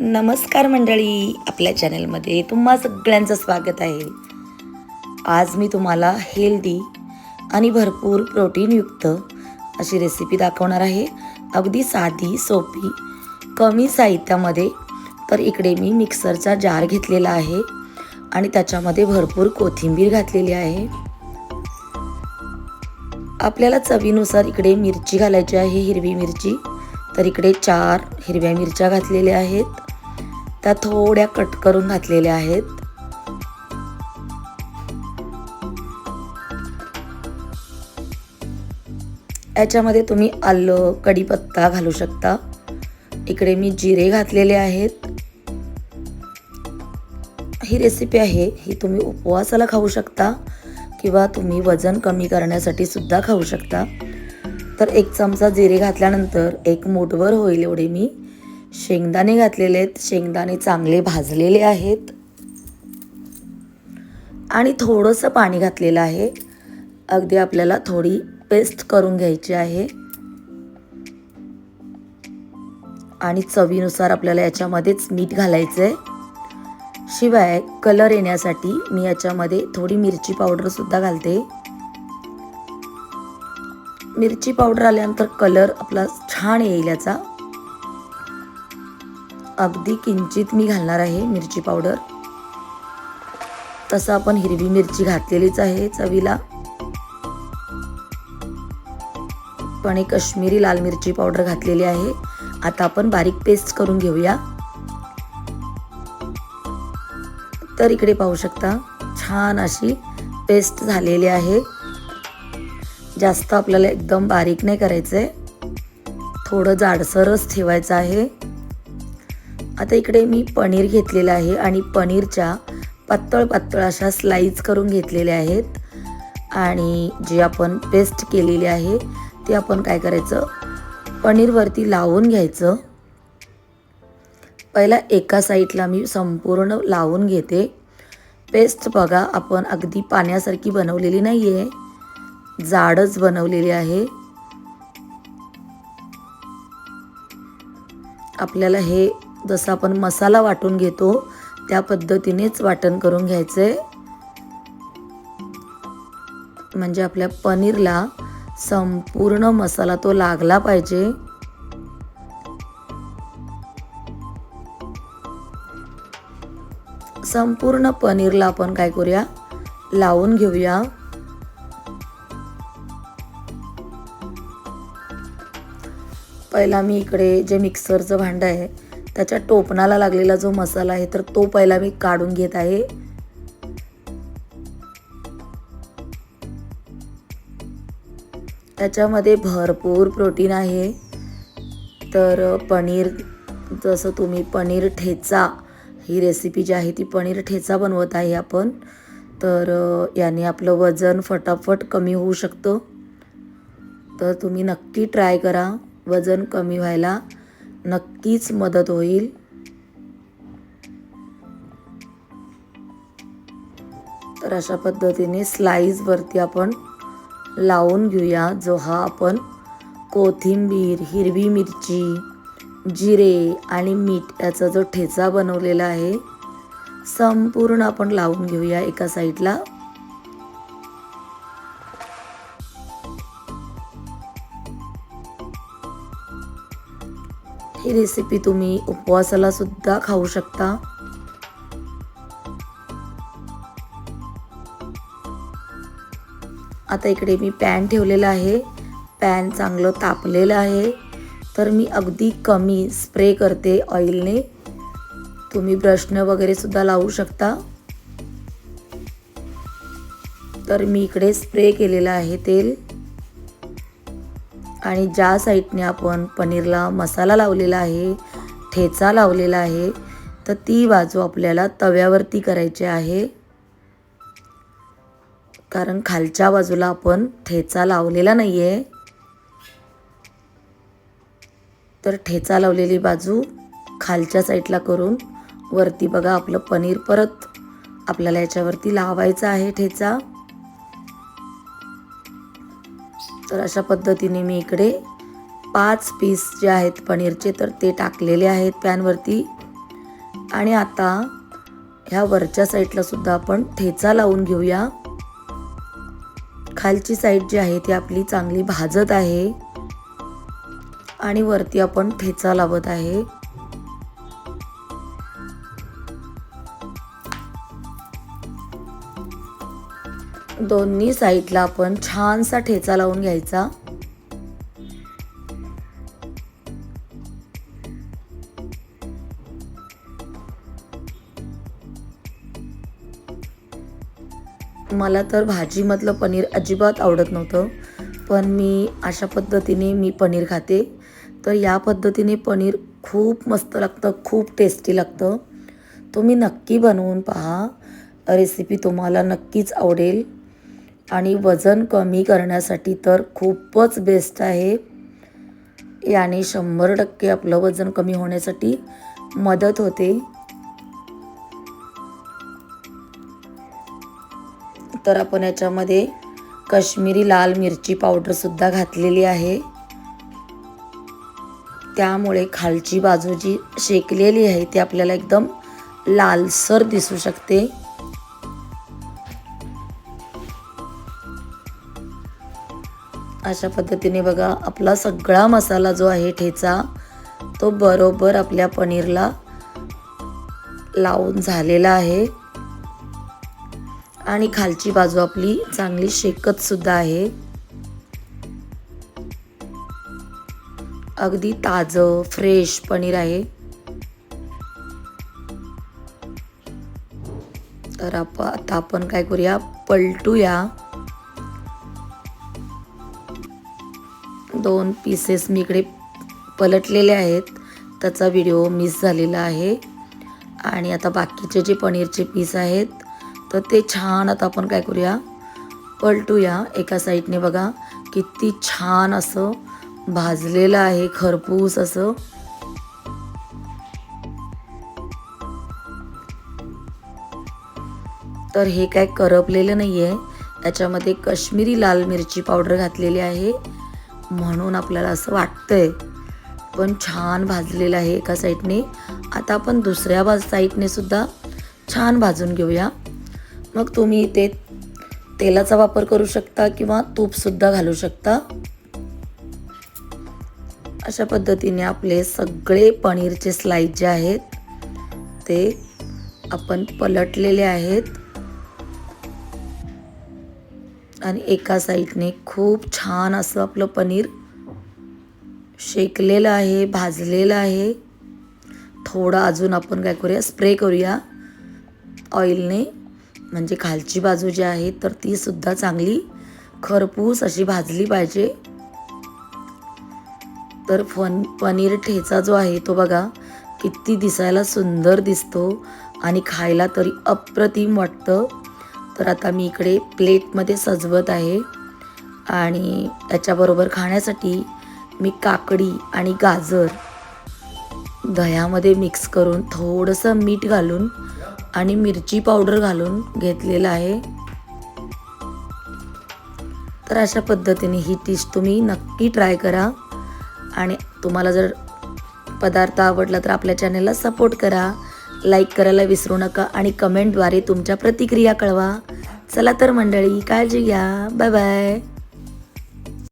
नमस्कार मंडळी आपल्या चॅनलमध्ये तुम्हा सगळ्यांचं स्वागत आहे. आज मी तुम्हाला हेल्दी आणि भरपूर प्रोटीनयुक्त अशी रेसिपी दाखवणार आहे. अगदी साधी सोपी कमी साहित्यामध्ये. तर इकडे मी मिक्सरचा जार घेतलेला आहे आणि त्याच्यामध्ये भरपूर कोथिंबीर घातलेली आहे. आपल्याला चवीनुसार इकडे मिरची घालायची आहे हिरवी मिरची. तर इकडे चार हिरव्या मिरच्या घातलेल्या आहेत. त्या थोड्या कट करून घातलेल्या आहेत. याच्यामध्ये तुम्ही आलं कढीपत्ता घालू शकता. इकडे मी जिरे घातलेले आहेत. ही रेसिपी आहे ही तुम्ही उपवासाला खाऊ शकता किंवा तुम्ही वजन कमी करण्यासाठी सुद्धा खाऊ शकता. तर एक चमचा जिरे घातल्यानंतर एक मोठभर होईल एवढे मी. शेंगदाणे घातलेले आहेत. शेंगदाणे चांगले भाजलेले आहेत. आणि थोडंसं पाणी घातलेलं आहे. अगदी आपल्याला थोडी पेस्ट करून घ्यायची आहे. आणि चवीनुसार आपल्याला याच्यामध्येच मीठ घालायचं आहे शिवाय कलर येण्यासाठी मी याच्यामध्ये थोडी मिरची पावडरसुद्धा घालते. मिरची पावडर आल्यानंतर कलर आपला छान येईल याचा. अगदी किंचित मी घालणार आहे मिरची पावडर. तसं आपण हिरवी मिरची घातलेलीच आहे चवीला. पण एक काश्मीरी लाल मिरची पावडर घातलेली आहे. आता आपण बारीक पेस्ट करून घेऊया. तर इकडे पाहू शकता छान अशी पेस्ट झालेली आहे. जास्त आपल्याला एकदम बारीक नाही करायचं आहे थोडं जाडसरच ठेवायचं आहे. आता इकडे मी पनीर घेतलेलं आहे आणि पनीरच्या पातळ पातळ अशा स्लाईज करून घेतलेल्या आहेत. आणि जे आपण पेस्ट केलेली आहे ती आपण काय करायचं? पनीरवरती लावून घ्यायचं. पहिला एका साईडला मी संपूर्ण लावून घेते. पेस्ट बघा आपण अगदी पाण्यासारखी बनवलेली नाही आहे जाडच बनवलेली आहे. आपल्याला हे जसं आपण मसाला वाटून घेतो त्या पद्धतीनेच वाटण करून घ्यायचं. आहे म्हणजे आपल्या पनीरला संपूर्ण मसाला तो लागला पाहिजे. संपूर्ण पनीरला आपण काय करूया? लावून घेऊया. पहिला मी इकडे जे मिक्सरचं भांडं आहे त्याच्या टोपणाला लागलेला जो मसाला आहे तर तो पहिला मी काढून घेत आहे. त्याच्यामध्ये भरपूर प्रोटीन आहे. तर पनीर जसं तुम्ही पनीर ठेचा ही रेसिपी जी आहे ती पनीर ठेचा बनवत आहे आपण. तर याने आपलं वजन फटाफट कमी होऊ शकतं. तर तुम्ही नक्की ट्राय करा. वजन कमी व्हायला नक्कीच मदत होईल. तर अशा पद्धतीने स्लाईजवरती आपण लावून घेऊया जो हा आपण कोथिंबीर हिरवी मिरची जिरे आणि मीठ याचा जो ठेचा बनवलेला आहे संपूर्ण आपण लावून घेऊया एका साईडला ही रेसिपी तुम्ही उपवासाला सुद्धा खाऊ शकता. आता इकडे मी पॅन ठेवलेला आहे. पॅन चांगलं तापलेलं आहे. तर मी अगदी कमी स्प्रे करते ऑइलने तुम्ही ब्रशनं वगैरे सुद्धा लावू शकता. तर मी इकडे स्प्रे केलेलं आहे तेल. आणि ज्या साईडने आपण पनीरला मसाला लावलेला आहे ठेचा लावलेला आहे तर ती बाजू आपल्याला तव्यावरती करायची आहे. कारण खालच्या बाजूला आपण ठेचा लावलेला नाही आहे तर ठेचा लावलेली बाजू खालच्या साईडला करून वरती बघा आपलं पनीर परत आपल्याला याच्यावरती लावायचं आहे ठेचा. तर अशा पद्धतीने मी इकडे पाच पीस जे आहेत पनीरचे तर ते टाकलेले आहेत पॅनवरती. आणि आता ह्या वरच्या साईडला सुद्धा आपण ठेचा लावून घेऊया. खालची साईड जी आहे ती आपली चांगली भाजत आहे. आणि वरती आपण ठेचा लावत आहे. दोन्ही साईडला आपण छानसा ठेचा लावून घ्यायचा. मला तर भाजीमधलं पनीर अजिबात आवडत नव्हतं पण मी अशा पद्धतीने मी पनीर खाते. तर या पद्धतीने पनीर खूप मस्त लागतं खूप टेस्टी लागतं. तुम्ही नक्की बनवून पहा. रेसिपी तुम्हाला नक्कीच आवडेल. आणि वजन कमी करण्यासाठी तर खूपच बेस्ट आहे. याने शंभर टक्के आपलं वजन कमी होण्यासाठी मदत होते. तर आपण याच्यामध्ये काश्मीरी लाल मिरची पावडरसुद्धा घातलेली आहे. त्यामुळे खालची बाजू जी शेकलेली आहे ती आपल्याला एकदम लालसर दिसू शकते. अशा पद्धतीने बघा आपला सगळा मसाला जो आहे ठेचा तो बरोबर आपल्या पनीरला लावून झालेला आहे. आणि खालची बाजू आपली चांगली शेकत सुद्धा आहे. अगदी ताजं फ्रेश पनीर आहे. तर आप आता आपण काय करूया? पलटूया. दोन पीसेस मी इकडे पलटलेले आहेत. त्याचा व्हिडिओ मिस झालेला आहे. आणि आता बाकीचे जे पनीरचे पीस आहेत तर ते छान आता आपण काय करूया? पलटूया. एका साईडने बघा किती छान असं भाजलेलं आहे खरपूस असं. तर हे काय करपलेलं नाही आहे याच्यामध्ये कश्मीरी लाल मिरची पावडर घातलेली आहे. म्हणून आपल्याला असं वाटतंय. पण छान भाजलेलं आहे एका साईडने. आता आपण दुसऱ्या बाज साईडने सुद्धा छान भाजून घेऊया. मग तुम्ही इथे तेलाचा वापर करू शकता किंवा तूपसुद्धा घालू शकता. अशा पद्धतीने आपले सगळे पनीरचे स्लाईस जे आहेत ते आपण पलटलेले आहेत. आणि एका साईडने खूप छान असं आपलं पनीर शेकलेलं आहे भाजलेलं आहे. थोडं अजून आपण काय करूया स्प्रे करूया ऑइलने. म्हणजे खालची बाजू जी आहे तर तीसुद्धा चांगली खरपूस अशी भाजली पाहिजे. तर फन पनीर ठेचा जो आहे तो बघा किती दिसायला सुंदर दिसतो आणि खायला तरी अप्रतिम वाटतं. तर आता मी इकडे प्लेटमध्ये सजवत आहे. आणि त्याच्याबरोबर खाण्यासाठी मी काकडी आणि गाजर दह्यामध्ये मिक्स करून थोडंसं मीठ घालून आणि मिरची पावडर घालून घेतलेलं आहे. तर अशा पद्धतीने ही डिश तुम्ही नक्की ट्राय करा. आणि तुम्हाला जर पदार्थ आवडला तर आपल्या चॅनलला सपोर्ट करा. लाईक करायला विसरू नका आणि कमेंटद्वारे तुमच्या प्रतिक्रिया कळवा. चला तर मंडळी काळजी घ्या. Bye bye